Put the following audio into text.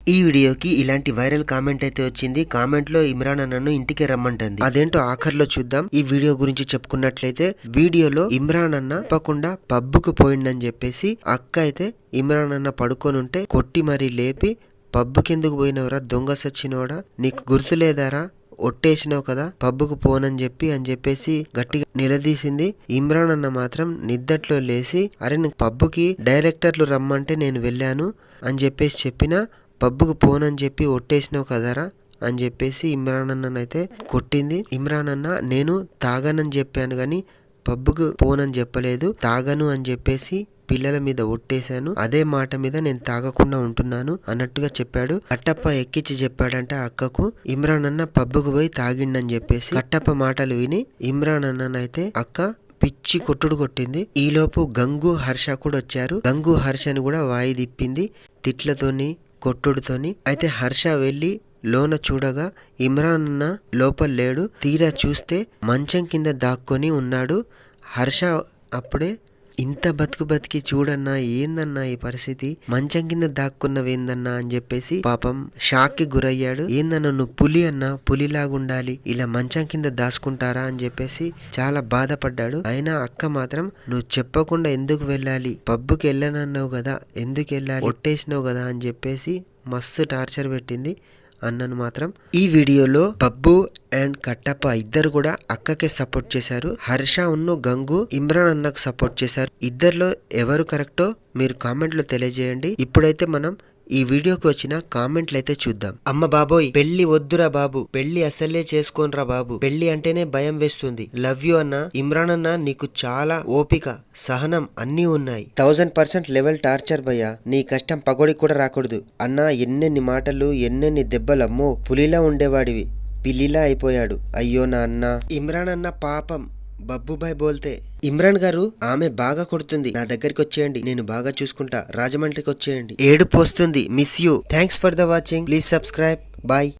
ఈ వీడియోకి ఇలాంటి వైరల్ కామెంట్ అయితే వచ్చింది. కామెంట్లో ఇమ్రాన్ అన్నను ఇంటికి రమ్మంటుంది. అదేంటో ఆఖర్లో చూద్దాం. ఈ వీడియో గురించి చెప్పుకున్నట్లయితే వీడియోలో ఇమ్రాన్ అన్న తప్పకుండా పబ్బుకు పోయిండని చెప్పేసి అక్క అయితే ఇమ్రాన్ అన్న పడుకొని ఉంటే కొట్టి మరీ లేపి పబ్బుకి ఎందుకు పోయినవరా? దొంగ సచ్చినోడా? నీకు గుర్తులేదారా? ఒట్టేసినావు కదా పబ్బుకు పోనని చెప్పి అని చెప్పేసి గట్టిగా నిలదీసింది. ఇమ్రాన్ అన్న మాత్రం నిద్దట్లో లేచి అరే నేను పబ్బుకి డైరెక్టర్లు రమ్మంటే నేను వెళ్ళాను అని చెప్పేసి చెప్పిన పబ్బుకు పోనని చెప్పి ఒట్టేసినావు కదరా అని చెప్పేసి ఇమ్రాన్ అన్ననైతే కొట్టింది. ఇమ్రాన్ అన్న నేను తాగనని చెప్పాను కానీ పబ్బుకు పోనని చెప్పలేదు తాగను అని చెప్పేసి పిల్లల మీద ఒట్టేశాను. అదే మాట మీద నేను తాగకుండా ఉంటున్నాను అన్నట్టుగా చెప్పాడు. కట్టప్ప ఎక్కించి చెప్పాడంటే ఆ అక్కకు ఇమ్రాన్ అన్న పబ్బుకు పోయి తాగిండని చెప్పేసి కట్టప్ప మాటలు విని ఇమ్రాన్ అన్ననైతే అక్క పిచ్చి కొట్టుడు కొట్టింది. ఈలోపు గంగు హర్ష కూడా వచ్చారు. గంగు హర్షని కూడా వాయి తిప్పింది తిట్లతోని కొట్టుడుతోని. అయితే హర్ష వెళ్ళి లోన చూడగా ఇమ్రాన్ అన్న లోపల లేడు. తీరా చూస్తే మంచం కింద దాక్కొని ఉన్నాడు. హర్ష అప్పుడే ఇంత బతుకు బతికి చూడన్నా ఏందన్నా ఈ పరిస్థితి? మంచం కింద దాక్కున్నవేందన్నా అని చెప్పేసి పాపం షాక్కి గురయ్యాడు. ఏందన్నా నువ్వు పులి అన్నా? పులిలాగుండాలి. ఇలా మంచం కింద దాచుకుంటారా అని చెప్పేసి చాలా బాధపడ్డాడు. అయినా అక్క మాత్రం నువ్వు చెప్పకుండా ఎందుకు వెళ్ళాలి? పబ్బుకి వెళ్ళనన్నావు కదా ఎందుకు వెళ్ళాలి? ఒట్టేసినావు కదా అని చెప్పేసి మస్తు టార్చర్ పెట్టింది అన్నను మాత్రం. ఈ వీడియోలో బబ్బు అండ్ కట్టప్ప ఇద్దరు కూడా అక్కకే సపోర్ట్ చేశారు. హర్ష ఉన్ను గంగు ఇమ్రాన్ అన్నకు సపోర్ట్ చేశారు. ఇద్దరిలో ఎవరు కరెక్టో మీరు కామెంట్లో తెలియజేయండి. ఇప్పుడైతే మనం ఈ వీడియోకి వచ్చిన కామెంట్లు అయితే చూద్దాం. అమ్మ బాబోయ్ పెళ్ళి వద్దురా బాబు. పెళ్ళి అసలే చేసుకోనరా బాబు. పెళ్ళి అంటేనే భయం వేస్తుంది. లవ్ యూ అన్న ఇమ్రాన్ అన్న నీకు చాలా ఓపిక సహనం అన్నీ ఉన్నాయి. థౌజండ్ పర్సెంట్ లెవెల్ టార్చర్ భయ్యా. నీ కష్టం పగోడి కూడా రాకూడదు. అన్న ఎన్నెన్ని మాటలు ఎన్నెన్ని దెబ్బలమ్మో పులిలా ఉండేవాడివి. పిల్లిలా అయిపోయాడు. అయ్యో నా అన్న ఇమ్రాన్ అన్న పాపం. బబ్బుబాయ్ బోల్తే. ఇమ్రాన్ గారు ఆమె బాగా కొడుతుంది. నా దగ్గరికి వచ్చేయండి. నేను బాగా చూసుకుంటా. రాజమండ్రికి వచ్చేయండి. ఏడుపు వస్తుంది. Miss you thanks for the watching please subscribe bye